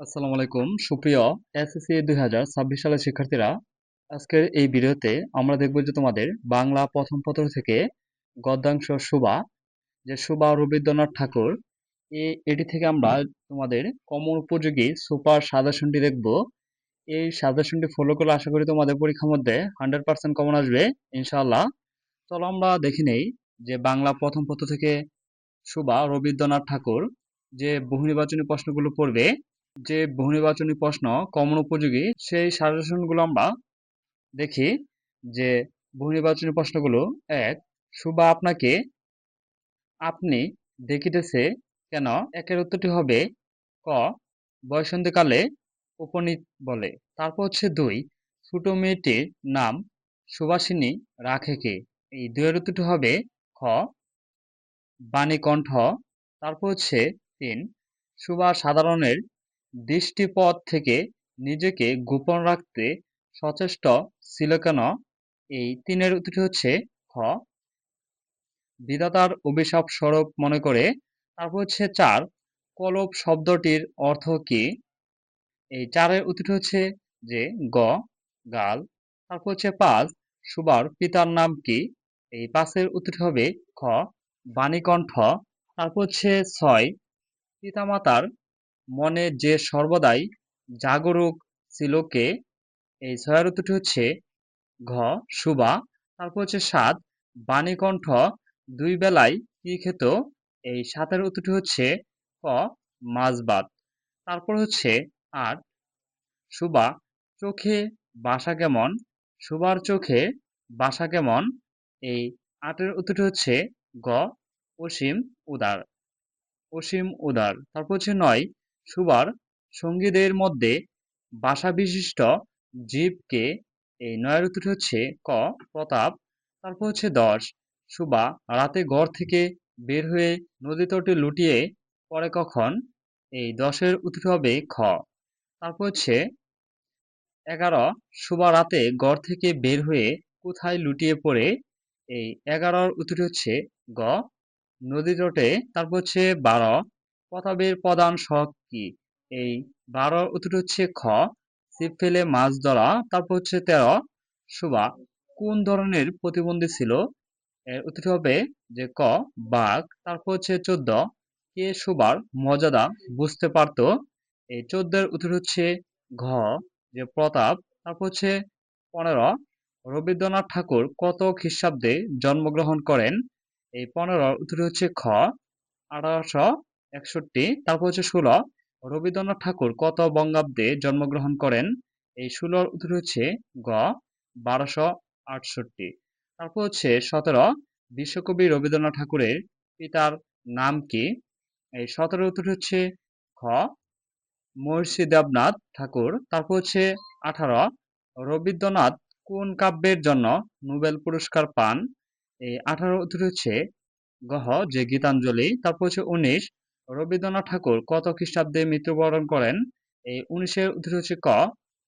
আসসালামু আলাইকুম। সুপ্রিয় এসএসসি দুই হাজার ছাব্বিশ সালের শিক্ষার্থীরা, আজকের এই ভিডিওতে আমরা দেখব যে তোমাদের বাংলা প্রথম পত্র থেকে গদ্যাংশ সুবা, যে সুবা রবীন্দ্রনাথ ঠাকুর এই এটি থেকে আমরা তোমাদের কমন উপযোগী সুপার সাজেশনটি দেখব। এই সাজেশনটি ফলো করলে আশা করি তোমাদের পরীক্ষার মধ্যে হান্ড্রেড পার্সেন্ট কমন আসবে, ইনশাআল্লাহ। চলো আমরা দেখে নেই যে বাংলা প্রথম পত্র থেকে সুবা রবীন্দ্রনাথ ঠাকুর যে বহু নির্বাচনী প্রশ্নগুলো পড়বে যে বহু নির্বাচনী প্রশ্ন কমন উপযোগী, সেই সাজেশনগুলো আমরা দেখি যে বহু নির্বাচনী প্রশ্নগুলো, এক সুবা আপনাকে আপনি দেখিতেছে কেন একের উত্তরটি হবে ক বয়সন্ধিকালে উপনীত বলে। তারপর হচ্ছে দুই, ছোট মেয়েটির নাম সুবাসিনী রাখে কে? এই দুয়ের উত্তরটি হবে খ, বাণীকণ্ঠ। তারপর হচ্ছে তিন সুবা সাধারণের দৃষ্টিপথ থেকে নিজেকে গোপন রাখতে সচেষ্ট ছিল কেন? এই তিনের উত্তরটি হচ্ছে খ। বিধাতার অভিশাপ স্বরূপ মনে করে। তারপর হচ্ছে চার। কলব শব্দটির অর্থ কি? এই চারের উত্তরটি হচ্ছে যে গ, গাল। তারপর হচ্ছে পাঁচ। সুবার পিতার নাম কি? এই পাঁচের উত্তরটি হবে খ, বাণীকণ্ঠ। তারপর হচ্ছে ছয়। পিতামাতার মনে যে সর্বদাই জাগরুক ছিল কে? এই উত্তরটি হচ্ছে ঘ, সুবা। তারপর হচ্ছে সাত, বাণীকণ্ঠ। দুই বেলায় কি খেত? এই সাতের উত্তরটি হচ্ছে ক ভাত তারপর হচ্ছে আট, সুবা। চোখে বাসা কেমন? সুবার চোখে বাসা কেমন? এই আটের উত্তরটি হচ্ছে গ, অসীম উদার। অসীম উদার। তারপর হচ্ছে নয় সুবার সঙ্গীদের মধ্যে বাসা বিশিষ্ট জীবকে এই নয়ের উত্তরটি হচ্ছে ক, প্রতাপ, তারপর হচ্ছে দশ। সুবা রাতে ঘর থেকে বের হয়ে নদী তটে লুটিয়ে পরে কখন এই দশের উত্তরটি হবে খ। তারপর হচ্ছে এগারো। সুবা রাতে ঘর থেকে বের হয়ে কোথায় লুটিয়ে পড়ে এই এগারোর উত্তরটি হচ্ছে গ। নদী তটে, তারপর হচ্ছে বারো। প্রতাপের প্রধান শখ কি? এই বারোর উত্তরটি হচ্ছে খ। ছিপ ফেলে মাছ ধরা, তারপর হচ্ছে তেরো। সুবা কোন ধরনের প্রতিবন্ধী ছিল? এর উত্তরটি হবে যে ক, বাঘ। তারপর হচ্ছে চোদ্দ। কে সুবার মর্যাদা বুঝতে পারত? এই চোদ্দের উত্তর হচ্ছে ঘ, যে প্রতাপ। তারপর হচ্ছে পনেরো। রবীন্দ্রনাথ ঠাকুর কত খ্রিস্টাব্দে জন্মগ্রহণ করেন? এই পনেরো উত্তর হচ্ছে খ, আঠারোশো একষট্টি। তারপর হচ্ছে ষোলো। রবীন্দ্রনাথ ঠাকুর কত বঙ্গাব্দে জন্মগ্রহণ করেন? এই ষোলোর উত্তর হচ্ছে গ, বারোশো আটষট্টি। তারপর হচ্ছে সতেরো, বিশ্বকবি রবীন্দ্রনাথ ঠাকুরের পিতার নাম কি? এই সতেরো উত্তর হচ্ছে খ মহর্ষি দেবনাথ ঠাকুর। তারপর হচ্ছে আঠারো, রবীন্দ্রনাথ কোন কাব্যের জন্য নোবেল পুরস্কার পান? এই আঠারো উত্তর হচ্ছে গহ, যে গীতাঞ্জলি। তারপর হচ্ছে উনিশ রবীন্দ্রনাথ ঠাকুর কত খ্রিস্টাব্দে মৃত্যুবরণ করেন? এই উনিশের উত্তর হচ্ছে ক?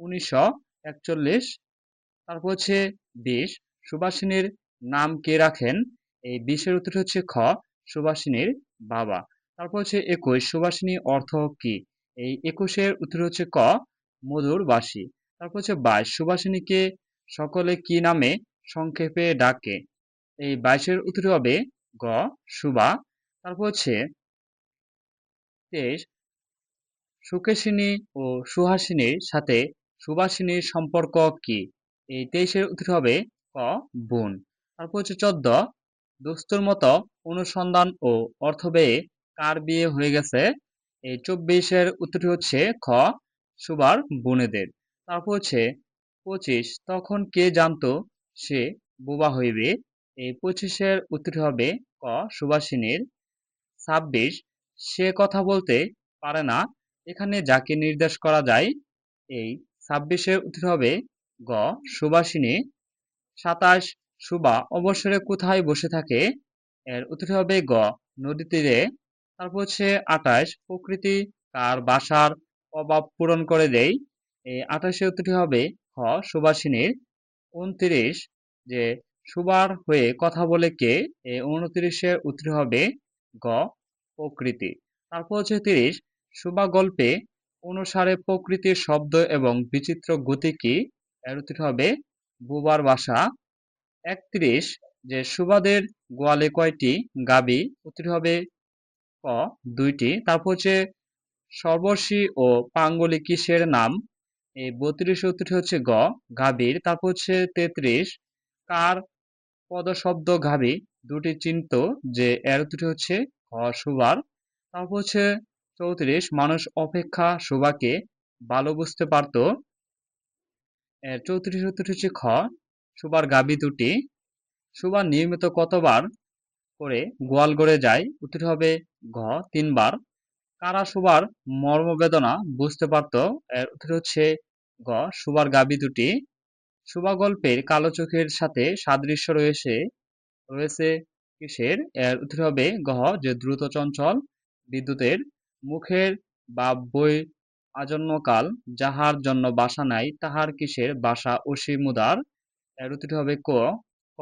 উনিশশো একচল্লিশ। তারপর হচ্ছে বিশ। সুভাষিনীর নাম কে রাখেন? এই বিশের উত্তর হচ্ছে খ, সুভাষিনীর বাবা। তারপর হচ্ছে একুশ। সুভাষিনী অর্থ কি? এই একুশের উত্তর হচ্ছে ক, মধুর বাসী তারপর হচ্ছে বাইশ। সুভাষিনীকে সকলে কি নামে সংক্ষেপে ডাকে? এই বাইশের উত্তর হবে গ সুবা তারপর হচ্ছে তেইশ সুকেশিনী ও সুহাসিনীর সাথে সুবাসিনীর সম্পর্ক কি? এই তেইশের উত্তর হবে ক, বোন। তারপর হচ্ছে চোদ্দ, দোস্তর মতো অনুসন্ধান ও অর্থ ব্যয়ে কার বিয়ে হয়ে গেছে? এই চব্বিশের উত্তরটি হচ্ছে খ, সুবার বোনেদের। তারপর হচ্ছে পঁচিশ, তখন কে জানতো সে বোবা হইবে? এই পঁচিশের উত্তরটি হবে ক, সুবাসিনীর। ছাব্বিশ সে কথা বলতে পারে না। এখানে যাকে নির্দেশ করা যায়, এই ছাব্বিশের উত্তর হবে গ সুবাসিনী। সাতাশ সুবা অবসরে কোথায় বসে থাকে? এর উত্তর হবে গ নদী তীরে। তারপর হচ্ছে আঠাশ, প্রকৃতি কার বাসার অভাব পূরণ করে দেয়। এই আঠাশের উত্তরটি হবে খ সুবাসিনীর। উনত্রিশ, যে সুবার হয়ে কথা বলে কে? এই উনত্রিশের উত্তর হবে গ প্রকৃতি। তারপর হচ্ছে তিরিশ সুবা গল্পে অনুসারে প্রকৃতির শব্দ এবং বিচিত্র গতি কি? এর উত্তর হবে বুবার বাসা। একত্রিশ, যে সুবাদের গোয়ালে কয়টি গাবি? উত্তর হবে ক, দুইটি। তারপর হচ্ছে সর্বর্ষী ও পাঙ্গলি কিসের নাম? এই বত্রিশ উত্তরটি হচ্ছে গ গাভীর তারপর হচ্ছে তেত্রিশ, কার পদশব্দ গাভী দুটি চিন্ত যে এর উত্তরটি হচ্ছে খ সুবার তারপর হচ্ছে চৌত্রিশ, মানুষ অপেক্ষা সুবাকে ভালো বুঝতে পারত। চৌত্রিশ উত্তরটি হচ্ছে খ সুবার গাভী দুটি। সুবার নিয়মিত কতবার করে গোয়াল গড়ে যায়? উত্তর হবে ঘ, তিনবার। কারা সুবার মর্মবেদনা বুঝতে পারত? উত্তর হচ্ছে গ সুবার গাবি দুটি। সুবা গল্পের কালো চোখের সাথে সাদৃশ্য রয়েছে রয়েছে কিসের এর উত্তর হবে গহ যে দ্রুত চঞ্চল বিদ্যুতের মুখের বা বই আজন্মকাল, যাহার জন্য বাসা নাই, তাহার কিসের বাসা অসীমুদার এর উত্তর হবে ক ক,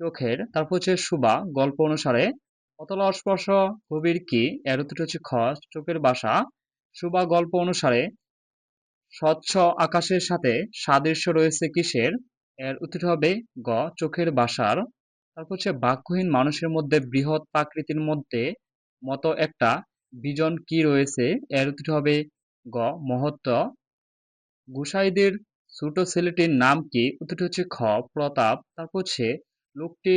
চোখের, তারপর হচ্ছে সুবা, গল্প অনুসারে অতল অস্পর্শ কবির কি? এর উত্তর হচ্ছে খ, চোখের বাসা। সুবা, গল্প অনুসারে স্বচ্ছ আকাশের সাথে সাদৃশ্য রয়েছে কিসের? এর উত্তর হবে গ, চোখের বাসার। তারপর হচ্ছে বাক্যহীন মানুষের মধ্যে বৃহৎ প্রাকৃতির মধ্যে মতো একটা বিজন কি রয়েছে? এর উত্তর হবে গ, মহত্ব। গুসাইদের ছোট ছেলেটির নাম কি? উত্তরটি হচ্ছে খ, প্রতাপ। তারপর হচ্ছে লোকটি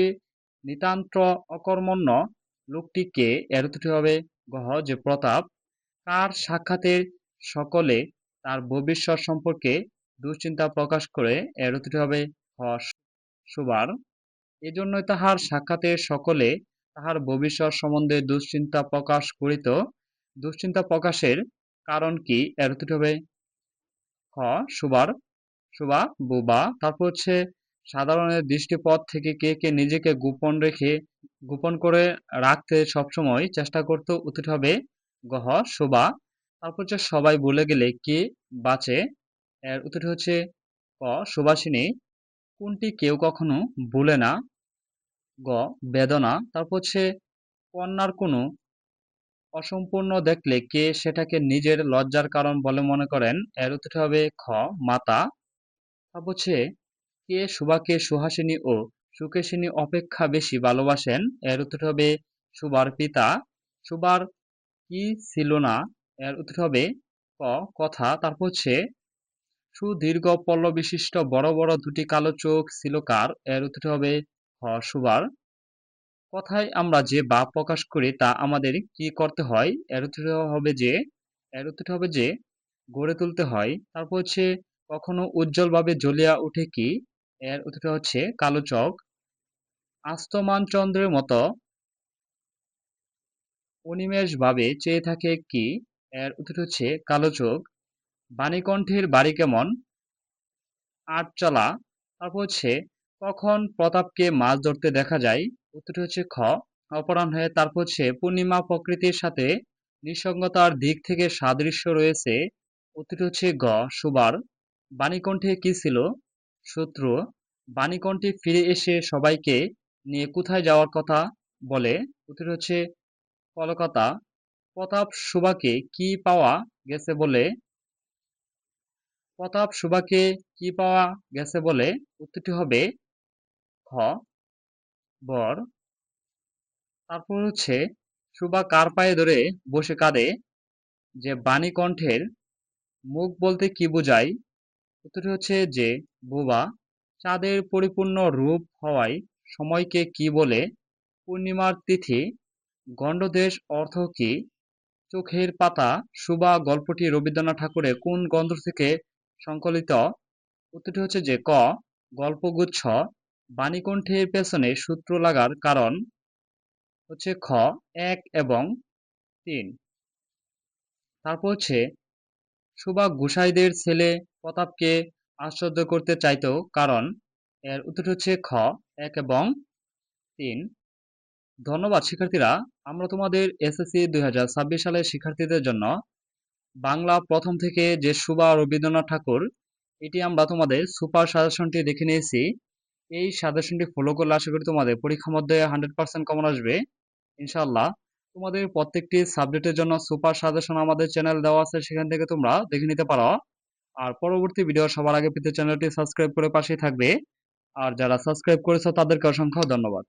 নিতান্ত অকর্মণ্য। লোকটি কে? এর উত্তরটি হবে গহ যে প্রতাপ। কার সাক্ষাতের সকলে তার ভবিষ্যৎ সম্পর্কে দুশ্চিন্তা প্রকাশ করে। এর উত্তরটি হবে হ সুবার এজন্যই তাহার সাক্ষাতে সকলে তাহার ভবিষ্যৎ সম্বন্ধে দুশ্চিন্তা প্রকাশ করিত। দুশ্চিন্তা প্রকাশের কারণ কি? এর উত্তরটি হবে। খ, সুবার, সুবা, বুবা। তারপর হচ্ছে সাধারণের দৃষ্টিপথ থেকে কে কে নিজেকে গোপন রেখে, গোপন করে রাখতে সবসময় চেষ্টা করতো উত্তর হবে গহ শোভা তারপর হচ্ছে সবাই বলে গেলে কে বাঁচে? এর উত্তরটি হচ্ছে ক, সুবাসিনী। কোনটি কেউ কখনো ভুলে না? গ, বেদনা। তারপর হচ্ছে কন্যার কোনো অসম্পূর্ণ দেখলে কে সেটাকে নিজের লজ্জার কারণ বলে মনে করেন? এর উত্তরটি হবে খ, মাতা। তারপর হচ্ছে কে সুভাকে সুহাসিনী ও সুকেশিনী অপেক্ষা বেশি ভালোবাসেন? এর উত্তর হবে সুবার পিতা। সুবার কি ছিল না? এর উত্তর হবে ক, কথা। তারপর হচ্ছে সুদীর্ঘ পল্ল বিশিষ্ট বড় বড় দুটি কালো চোখ ছিল কার? এর উত্তর হবে হ, সুবার। কথায় আমরা যে বা প্রকাশ করি তা আমাদের কি করতে হয়? এর উত্তর হবে যে, এর উত্তর হবে যে, গড়ে তুলতে হয়। তারপর হচ্ছে, কখনো উজ্জ্বলভাবে জ্বলিয়া উঠে কি? এর উত্তরটা হচ্ছে কালো চক আস্তমান চন্দ্রের মতো অনিমেষভাবে চেয়ে থাকে কি? এর উত্তরটা হচ্ছে কালো চোখ। বাণীকণ্ঠের বাড়ি কেমন? আটচলা তারপর হচ্ছে, কখন প্রতাপকে মাছ ধরতে দেখা যায়? উত্তরটি হচ্ছে খ। অপরাহ্নে তারপর হচ্ছে, পূর্ণিমা প্রকৃতির সাথে নিঃসঙ্গতার দিক থেকে সাদৃশ্য রয়েছে। উত্তরটি হচ্ছে গ, সুবার। বাণীকণ্ঠে কি ছিল? শত্রু। বাণীকণ্ঠে ফিরে এসে সবাইকে নিয়ে কোথায় যাওয়ার কথা বলে? উত্তর হচ্ছে কলকাতা। প্রতাপ সুবাকে কি পাওয়া গেছে বলে? প্রতাপ সুবাকে কি পাওয়া গেছে বলে উত্তরটি হবে খ বর। তারপর হচ্ছে, সুবা কার পায়ে ধরে বসে কাঁদে? যে বাণী কণ্ঠের মুখ বলতে কি বোঝায়? উত্তরটি হচ্ছে যে, বোবা, চাঁদের পরিপূর্ণ রূপ হওয়ায় সময়কে কি বলে? পূর্ণিমার তিথি, গণ্ডদেশ অর্থ কি? চোখের পাতা, সুবা গল্পটি রবীন্দ্রনাথ ঠাকুরের কোন গ্রন্থ থেকে সংকলিত উত্তরটি হচ্ছে যে ক, গল্পগুচ্ছ, বাণীকণ্ঠের পেছনে সূত্র লাগার কারণ হচ্ছে খ, এক এবং তিন। তারপর হচ্ছে সুবা গুসাইদের ছেলে প্রতাপকে আশ্চর্য করতে চাইত কারণ এর উত্তরটি হচ্ছে খ, এক এবং তিন। ধন্যবাদ শিক্ষার্থীরা, আমরা তোমাদের এসএসসি দুই হাজার ছাব্বিশ সালের শিক্ষার্থীদের জন্য বাংলা প্রথম থেকে যে সুবা রবীন্দ্রনাথ ঠাকুর, এটি আমরা তোমাদের সুপার সাজেশনটি দেখে নিয়েছি। এই সাজেশনটি ফলো করলে আশা করি তোমাদের পরীক্ষার মধ্যে হান্ড্রেড পার্সেন্ট কমন আসবে। ইনশাল্লাহ তোমাদের প্রত্যেকটি সাবজেক্টের জন্য সুপার সাজেশন আমাদের চ্যানেল দেওয়া আছে, সেখান থেকে তোমরা দেখে নিতে পারো। আর পরবর্তী ভিডিও সবার আগে পেতে চ্যানেলটি সাবস্ক্রাইব করে পাশেই থাকবে। আর যারা সাবস্ক্রাইব করেছ তাদেরকে অসংখ্য ধন্যবাদ।